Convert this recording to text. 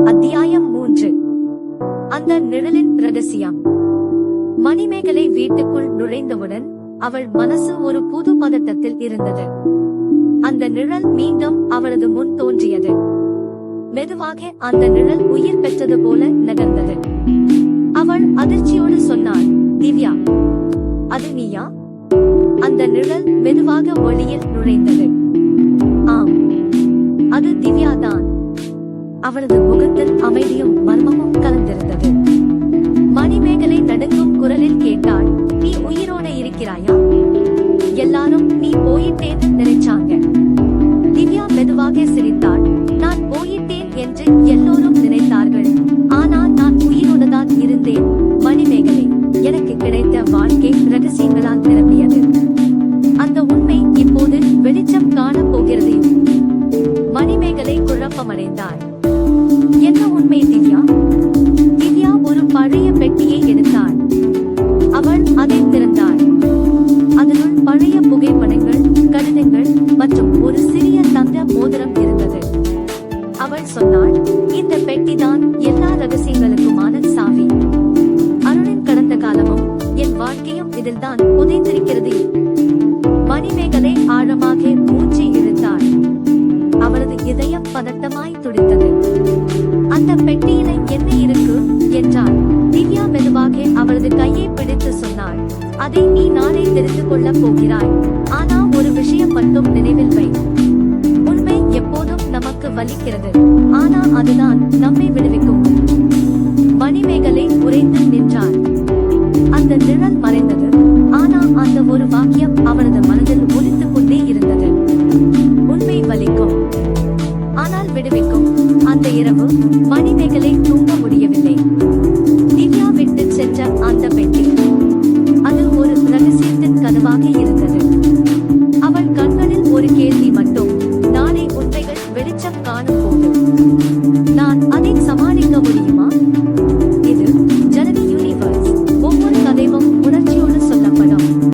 அத்தியாயம் மூன்று. அந்த நிழலின் ரகசியம். மணிமேகலை வீட்டுக்குள் நுழைந்தவுடன் அவள் மனசு ஒரு புது பதட்டத்தில் இருந்தது. அந்த நிழல் மீண்டும் அவளது முன் தோன்றியது. மெதுவாக அந்த நிழல் உயிர் பெற்றது போல நகர்ந்தது. அவள் அதிர்ச்சியோடு சொன்னாள் திவ்யா அது நீயா? அந்த நிழல் மெதுவாக ஒளியில் நுழைந்தது. ஆம். அவளது முகத்தில் அமைதியும் மர்மமும் கலந்திருந்தது. மணிமேகலை நடுங்கும் குரலில் கேட்டாள் நீ உயிரோட இருக்கிறாயா? எல்லாரும் நீ போயிட்டேன்னு நினைச்சாங்க. திவ்யா மெதுவாக சிரித்தாள் நான் போயிட்டேன் என்று எல்லோரும் நினைத்தார்கள். ஆனால் நான் உயிரோட தான் இருந்தேன். மணிமேகலை எனக்கு கிடைத்த வாழ்க்கை ரகசியங்களால் நிரம்பியது. அந்த உண்மை இப்போது வெளிச்சம் காணப் போகிறது. மணிமேகலை குழப்பமடைந்தாள். என்ன உண்மை திவ்யா? திவ்யா ஒரு பழைய பெட்டியை எடுத்தாள். அவள் அதை திறந்தாள். அதனுள் பழைய புகைப்படங்கள் கடிதங்கள் மற்றும் ஒரு சிறிய தங்க மோதிரம் இருந்தது. அவள் சொன்னாள் இந்த பெட்டிதான் எல்லா ரகசியங்களுக்குமான சாவி. அருணின் கடந்த காலமும் என் வாழ்க்கையும் இதில்தான் புதைந்திருக்கிறது. மணிமேகலை ஆழம் அந்த பெட்டியில என்ன இருக்கு என்றான். திவ்யா மெதுவாக அவளது கையை பிடித்து சொன்னாள். அதை நீ நாளை தெரிந்து கொள்ளப் போகிறாய். ஆனா ஒரு விஷயம் மட்டும் நினைவில் வை. உண்மை எப்போதும் நமக்கு வலிக்கிறது. ஆனா அதுதான் நம்மை விடுவிக்கும். மணிமேகலை உறைந்து நின்றார் அந்த நிழல் மறைந்தது. ஆனா அந்த ஒரு வாக்கியம் அவனது மனதில் ஒலித்துக் கொண்டே இருந்தது. உண்மை வலிக்கும். ஆனால் விடுவிக்கும். அந்த இரவு அனிமேகலை தூங்க முடியவில்லை. திவ்யா விட்டு சென்ற அந்த பெட்டி அது ஒரு ரகசியத்தின் கனவாக இருந்தது. அவள் கண்களில் ஒரு கேள்வி மட்டும் நாளை உண்மைகள் வெளிச்சம் காணும் போது நான் அதை சமாளிக்க முடியும்?